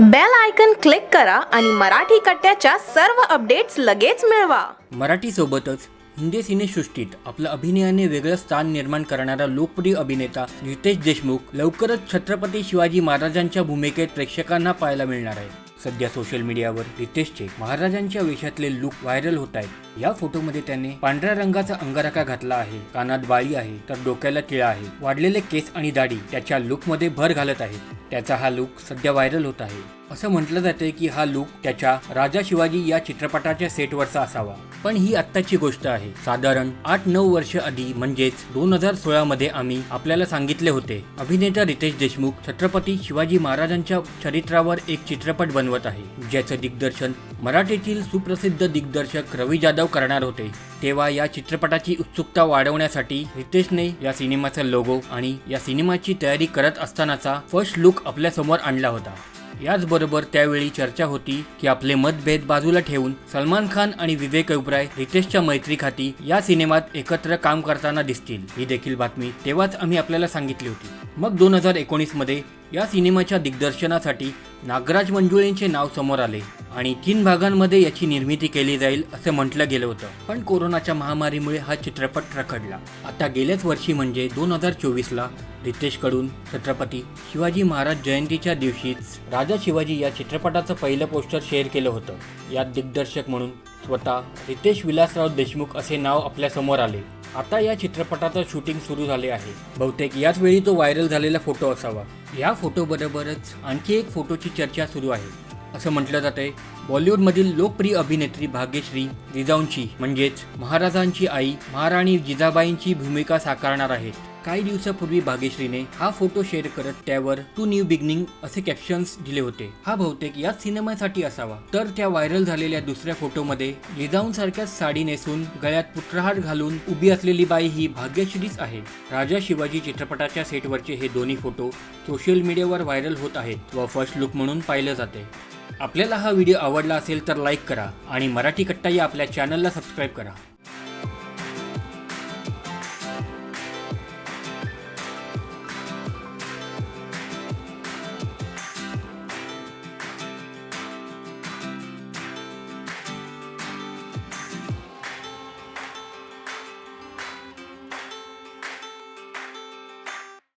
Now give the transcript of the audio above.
Bell icon click करा आणि मराठी कट्ट्याच्या सर्व अपडेट्स लगेच मिळवा. मराठीसोबतच हिंदी सिनेसृष्टीत आपलं अभिनयाने वेगळं स्थान निर्माण करणारा लोकप्रिय अभिनेता रितेश देशमुख लवकरच छत्रपती शिवाजी महाराजांच्या भूमिकेत प्रेक्षकांना पाहायला मिळणार आहे. सध्या सोशल मीडियावर रितेशचे महाराजांच्या वेशातले लुक व्हायरल होत आहेत. या फोटोमध्ये त्याने पांढऱ्या रंगाचा अंगारका घातला आहे. कानात बाळी आहे तर डोक्याला टिळा आहे. वाढलेले केस आणि दाढी त्याच्या लुकमध्ये भर घालत आहेत. त्याचा हा लुक सध्या व्हायरल होत आहे. असं म्हटलं जाते की हा लुक त्याच्या राजा शिवाजी या चित्रपटाच्या सेटवरचा असावा. पण ही आत्ताची गोष्ट आहे. साधारण आठ नऊ वर्ष आधी म्हणजेच दोन हजार सोळा मध्ये आम्ही आपल्याला सांगितले होते अभिनेता रितेश देशमुख छत्रपती शिवाजी महाराजांच्या चरित्रावर एक चित्रपट बनवत आहे ज्याचं दिग्दर्शन मराठीतील सुप्रसिद्ध दिग्दर्शक रवी जाधव करणार होते. तेव्हा या चित्रपटाची उत्सुकता वाढवण्यासाठी रितेशने या सिनेमाचा लोगो आणि या सिनेमाची तयारी करत असतानाचा फर्स्ट लुक आपल्यासमोर आणला होता. याचबरोबर त्यावेळी चर्चा होती की आपले मतभेद बाजूला ठेवून सलमान खान आणि विवेक ओबराय रितेशच्या मैत्रीखाती या सिनेमात एकत्र काम करताना दिसतील ही देखील बातमी तेव्हाच आम्ही आपल्याला सांगितली होती. मग दोन हजार एकोणीसमध्ये या सिनेमाच्या दिग्दर्शनासाठी नागराज मंजुळेंचे नाव समोर आले. आणि तीन भागांमध्ये याची निर्मिती केली जाईल असं म्हटलं गेलं होतं. पण कोरोनाच्या महामारीमुळे हा चित्रपट रखडला. आता गेल्याच वर्षी म्हणजे दोन हजार चोवीसला रितेशकडून छत्रपती शिवाजी महाराज जयंतीच्या दिवशीच राजा शिवाजी या चित्रपटाचं पहिलं पोस्टर शेअर केलं होतं. यात दिग्दर्शक म्हणून स्वतः रितेश विलासराव देशमुख असे नाव आपल्यासमोर आले. आता या चित्रपटाचं शूटिंग सुरू झाले आहे. बहुतेक याच वेळी तो व्हायरल झालेला फोटो असावा. या फोटोबरोबरच आणखी एक फोटोची चर्चा सुरू आहे. असं म्हटलं जातंय. बॉलिवूडमधील लोकप्रिय अभिनेत्री भाग्यश्री जिजाऊंची म्हणजेच महाराजांची आई महाराणी जिजाबाईंची भूमिका साकारणार आहेत काही दिवसापूर्वी भाग्यश्रीने हा फोटो शेअर करत त्यावर टू न्यू बिगनिंग असे कॅप्शन्स दिले होते. हा बहुतेक याच सिनेमासाठी असावा. तर त्या व्हायरल झालेल्या दुसऱ्या फोटोमध्ये जिजाऊंसारख्याच साडी नेसून गळ्यात पुत्रहार घालून उभी असलेली बाई ही भाग्यश्रीच आहे. राजा शिवाजी चित्रपटाच्या सेटवरचे हे दोन्ही फोटो सोशल मीडियावर व्हायरल होत आहेत व फर्स्ट लुक म्हणून पाहिलं जाते आपल्याला हा व्हिडिओ आवडला असेल तर लाईक करा आणि मराठी कट्टा या आपल्या चॅनलला सबस्क्राईब करा.